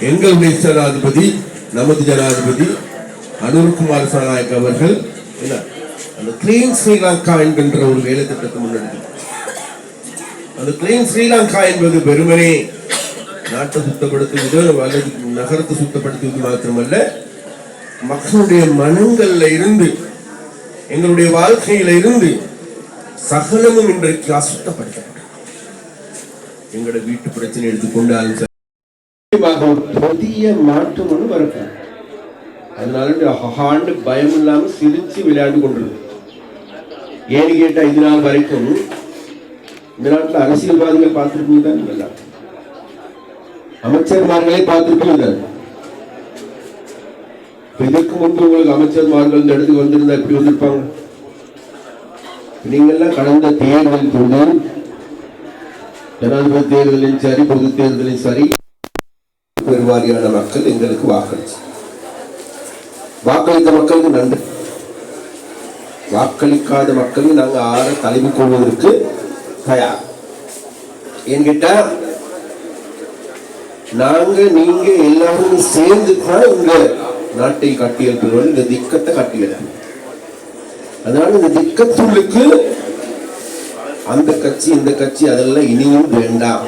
எங்களுடைய ஜனாதிபதி நமது ஜனாதிபதி அனுர்குமார் சனாயக் அவர்கள் என்ன? அந்த கிளீன் ஸ்ரீலங்கா என்கின்ற ஒரு வேலை திட்டத்தை முன்னெடுத்து. அந்த கிளீன் ஸ்ரீலங்கா என்பது வெறுமனே நாட்டை சுத்தப்படுத்துவது அல்லது நகரத்தை சுத்தப்படுத்துவது மாத்திரமல்ல மக்களுடைய மனங்கள்ல இருந்து எங்களுடைய வாழ்க்கையில இருந்து சகலமும் இன்றைக்கு அசுத்தப்படுத்தப்பட்டது. எங்களோட வீட்டு பிரச்சனை எடுத்துக்கொண்டாலும் ஒரு புதிய மாற்றம் ஒன்று வரப்போகுது அதனால இந்த பயம் இல்லாம சிரிச்சு விளையாண்டு கொண்டிருக்கு ஏன்னு கேட்டா இது நாள் வரைக்கும் இந்த நாட்டுல அரசியல்வாதிகள் பார்த்திருப்பீங்க தான் நல்லா. அமைச்சர்மார்களே பார்த்திருப்பீங்க தானே? இதற்கு முன்பு உங்களுக்கு அமைச்சர்மார்கள் இந்த இடத்துக்கு வந்திருந்தா எப்படி வந்திருப்பாங்க? நீங்கள்லாம் கடந்த தேர்தல் போது ஜனாதிபதி தேர்தலிலும் சரி பொது தேர்தலிலும் சரி பெருவாரியான மக்கள் எங்களுக்கு வாக்களிச்சு வாக்களித்த மக்களுக்கு நன்றி. வாக்களிக்காத மக்களுக்கு நாங்க ஆற தலைமை கொள்வதற்கு தயார். என்கிட்ட நாங்க நீங்க எல்லாரும் சேர்ந்து தான் இந்த நாட்டை கட்டியெழுப்புகிறோம் இந்த திக்கத்தை கட்டியல. அதனால இந்த திக்கத்துள்ளுக்கு அந்த கட்சி இந்த கட்சி அதெல்லாம் இனியும் வேண்டாம்.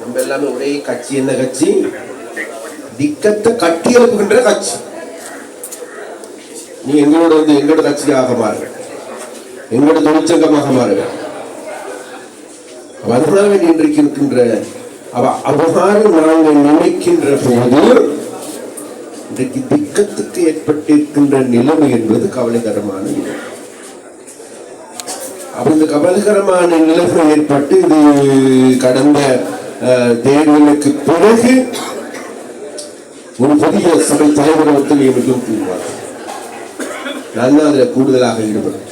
நம்ம எல்லாமே ஒரே கட்சி என்ன கட்சி? திக்கத்தை கட்டி எழுப்புகின்ற கட்சி. நீ எங்களோட வந்து எங்களோட கட்சியாக மாறுங்க எங்களோட தொழிற்சங்கமாக மாறுங்க அதனால இன்றைக்கு இருக்கின்ற அவ அவ்வாறு நாங்கள் நினைக்கின்ற போது இன்றைக்கு திக்கத்துக்கு ஏற்பட்டிருக்கின்ற நிலைமை என்பது கவலைகரமான நிலை. அப்ப இந்த கவலைகரமான நிலைமை ஏற்பட்டு இது கடந்த தேர்தலுக்கு பிறகு ஒரு புதிய சபை தலைவர் தலைவரத்தில் நியமிக்கும் தீர்மானம் நான் தான் அதுல கூடுதலாக ஈடுபடும்